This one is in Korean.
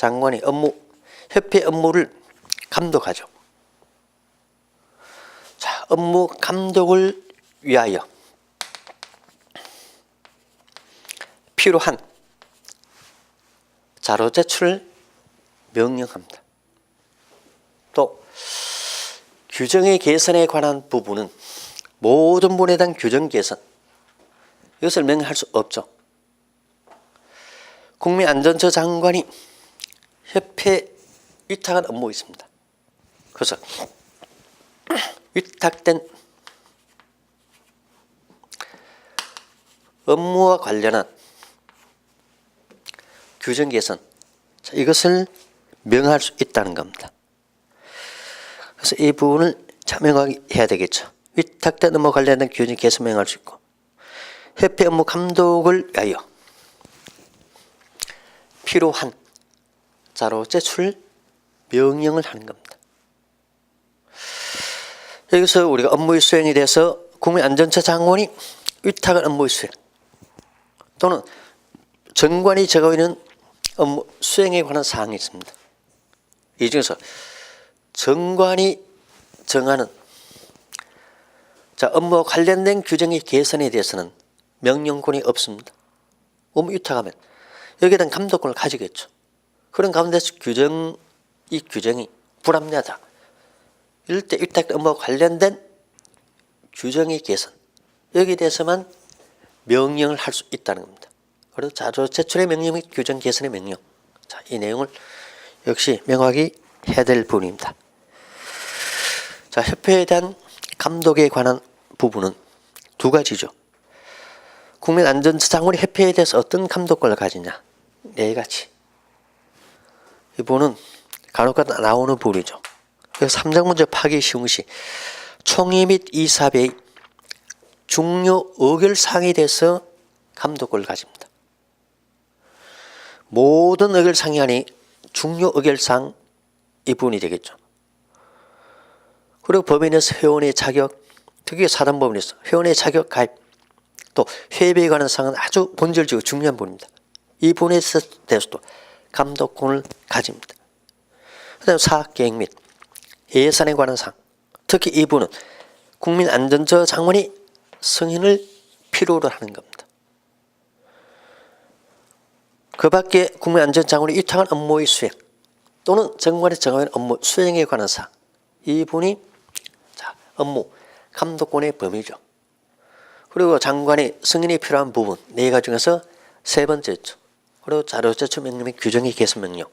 장관이 업무 협회 업무를 감독하죠. 자, 업무 감독을 위하여 필요한 자료 제출을 명령합니다. 또 규정의 개선에 관한 부분은 모든 분에 대한 규정 개선 이것을 명령할 수 없죠. 국민안전처 장관이 협회 위탁한 업무 있습니다. 그래서 위탁된 업무와 관련한 규정 개선 자, 이것을 명할 수 있다는 겁니다. 그래서 이 부분을 자명하게 해야 되겠죠. 위탁된 업무 관련된 규정 개선 명할 수 있고 협회 업무 감독을 위하여 필요한 자료 제출 명령을 하는 겁니다. 여기서 우리가 업무의 수행에 대해서 국민안전처 장관이 위탁한 업무의 수행 또는 정관이 적어 있는 업무 수행에 관한 사항이 있습니다. 이 중에서 정관이 정하는 자 업무와 관련된 규정의 개선에 대해서는 명령권이 없습니다. 업무 위탁하면 여기에 대한 감독권을 가지겠죠. 그런 가운데서 규정 이 규정이 불합리하다. 이럴 때 위탁 업무와 관련된 규정의 개선 여기에 대해서만 명령을 할 수 있다는 겁니다. 그래서 자료 제출의 명령 및 규정 개선의 명령. 자, 이 내용을 역시 명확히 해야 될 부분입니다. 자, 협회에 대한 감독에 관한 부분은 두 가지죠. 국민안전처 장관이 협회에 대해서 어떤 감독권을 가지냐? 네 가지. 이 부분은 간혹가다 나오는 부분이죠. 그래서 삼장 문제 파기 쉬운 것이 총회 및 이사회의 중요 의결사항에 대해서 감독권을 가집니다. 모든 의결사항이 아니 중요 의결사항 이 부분이 되겠죠. 그리고 법인에서 회원의 자격, 특히 사단법인에서 회원의 자격 가입, 또 회비에 관한 사항은 아주 본질적이고 중요한 부분입니다. 이 부분에 대해서도 감독권을 가집니다. 그다음 사업계획 및 예산에 관한 사항, 특히 이 부분은 국민안전처 장관이 승인을 필요로 하는 겁니다. 그 밖에 국민안전장관이 위탁한 업무의 수행 또는 정관이 정하는 업무 수행에 관한 사항 이 부분이 자, 업무 감독권의 범위죠. 그리고 장관이 승인이 필요한 부분 네 가지 중에서 세 번째죠. 그리고 자료 제출 명령 및 규정의 개선 명령